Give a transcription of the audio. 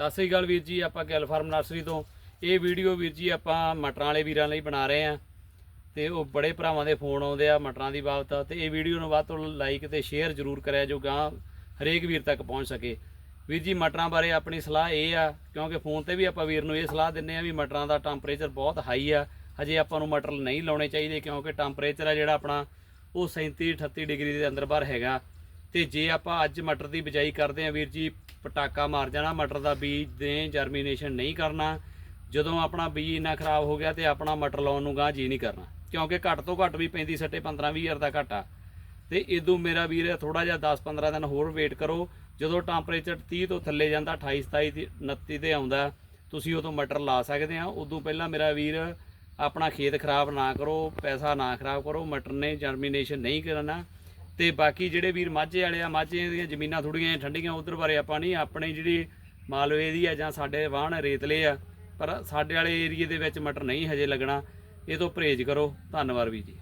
ਸਤਿ ਸ੍ਰੀ ਅਕਾਲ ਵੀਰ ਜੀ, ਆਪਾਂ Gill farm nursery ਤੋਂ। ਇਹ ਵੀਡੀਓ ਵੀਰ ਜੀ ਆਪਾਂ ਮਟਰਾਂ ਵਾਲੇ ਵੀਰਾਂ ਲਈ ਬਣਾ ਰਹੇ ਆ ਤੇ ਉਹ ਬੜੇ ਭਰਾਵਾਂ ਦੇ ਫੋਨ ਆਉਂਦੇ ਆ ਮਟਰਾਂ ਦੀ ਬਾਬਤ। ਤੇ ਇਹ ਵੀਡੀਓ ਨੂੰ ਵੱਧ ਤੋਂ ਲਾਈਕ ਤੇ ਸ਼ੇਅਰ ਜ਼ਰੂਰ ਕਰਿਆ ਜੋ ਗਾਂ ਹਰੇਕ ਵੀਰ ਤੱਕ ਪਹੁੰਚ ਸਕੇ। ਵੀਰ ਜੀ, ਮਟਰਾਂ ਬਾਰੇ ਆਪਣੀ ਸਲਾਹ ਇਹ ਆ, ਕਿਉਂਕਿ ਫੋਨ ਤੇ ਵੀ ਆਪਾਂ ਵੀਰ ਨੂੰ ਇਹ ਸਲਾਹ ਦਿੰਨੇ ਆ ਵੀ ਮਟਰਾਂ ਦਾ ਟੈਂਪਰੇਚਰ ਬਹੁਤ ਹਾਈ ਆ। ਹਜੇ ਆਪਾਂ ਨੂੰ ਮਟਰ ਨਹੀਂ ਲਾਉਣੇ ਚਾਹੀਦੇ ਕਿਉਂਕਿ ਟੈਂਪਰੇਚਰ ਆ ਜਿਹੜਾ ਆਪਣਾ, ਉਹ 37 38 ਡਿਗਰੀ ਦੇ ਅੰਦਰ ਬਾਹਰ ਹੈਗਾ। ਤੇ ਜੇ ਆਪਾਂ ਅੱਜ ਮਟਰ ਦੀ ਬਿਜਾਈ ਕਰਦੇ ਆ ਵੀਰ ਜੀ, ਪਟਾਕਾ ਮਾਰ ਜਾਣਾ, ਮਟਰ ਦਾ ਬੀਜ ਦੇ ਜਰਮੀਨੇਸ਼ਨ ਨਹੀਂ ਕਰਨਾ, ਜਦੋਂ ਆਪਣਾ ਬੀਜ ਇੰਨਾ ਖਰਾਬ ਹੋ ਗਿਆ ਤੇ ਆਪਣਾ ਮਟਰ ਲਾਉਣ ਨੂੰ ਗਾਂ ਜੀ ਨਹੀਂ ਕਰਨਾ। ਕਿਉਂਕਿ ਘੱਟ ਤੋਂ ਘੱਟ ਵੀ ਪੈਂਦੀ ਸੱਟੇ 15 20 ਹਜ਼ਾਰ ਦਾ ਘਾਟਾ। ਤੇ ਇਦੋਂ ਮੇਰਾ ਵੀਰ ਥੋੜਾ ਜਿਹਾ 10 15 ਦਿਨ ਹੋਰ ਵੇਟ ਕਰੋ, ਜਦੋਂ ਟੈਂਪਰੇਚਰ 30 ਤੋਂ ਥੱਲੇ ਜਾਂਦਾ 28 27 ਤੇ 29 ਤੇ ਆਉਂਦਾ, ਤੁਸੀਂ ਉਦੋਂ ਮਟਰ ਲਾ ਸਕਦੇ ਆ ਉਦੋਂ ਪਹਿਲਾਂ ਮੇਰਾ ਵੀਰ ਆਪਣਾ ਖੇਤ ਖਰਾਬ ਨਾ ਕਰੋ, ਪੈਸਾ ਨਾ ਖਰਾਬ ਕਰੋ, ਮਟਰ ਨੇ ਜਰਮੀਨੇਸ਼ਨ ਨਹੀਂ ਕਰਨਾ। ਤੇ ਬਾਕੀ ਜਿਹੜੇ ਵੀਰ ਮਾਝੇ ਵਾਲੇ ਆ, ਮਾਝੇ ਦੀਆਂ ਜ਼ਮੀਨਾਂ ਥੋੜੀਆਂ ਠੰਡੀਆਂ, ਉਧਰ ਬਾਰੇ ਆਪਾਂ ਨਹੀਂ, ਆਪਣੇ ਜਿਹੜੀ ਮਾਲਵੇ ਦੀ ਆ ਜਾਂ ਸਾਡੇ ਵਾਹਣ ਰੇਤਲੇ ਆ, ਪਰ ਸਾਡੇ ਵਾਲੇ ਏਰੀਏ ਦੇ ਵਿੱਚ ਮਟਰ ਨਹੀਂ ਹਜੇ ਲੱਗਣਾ, ਇਹ ਤੋਂ ਪਰਹੇਜ਼ ਕਰੋ, ਧੰਨਵਾਦ ਵੀਰ ਜੀ।